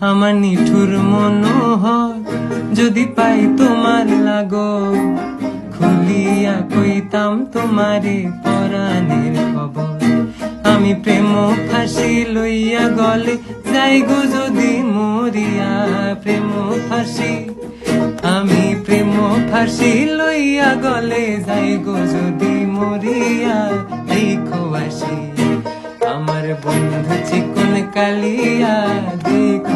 আমার নিঠুর মনোহর, যদি পাই তোমার লাগো খুলিয়া কইতাম তোমারে পরাণের খবর। আমি প্রেম ফাঁসি লইয়া গলে যাই গো যদি মরিয়া প্রেম ফাঁসি। আমি প্রেম ফাঁসি লইয়া গলে যাই গো যদি মরিয়া, এই খোয়াশি। আমার বন্ধু চিকন কালিয়া, দেখো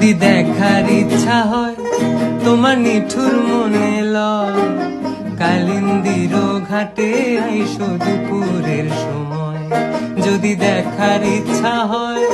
যদি দেখার ইচ্ছা হয়, তোমার নিঠুর মনে লয়। কালিন্দির ঘাটে আইসো দুপুরের সময়। যদি দেখার ইচ্ছা হয়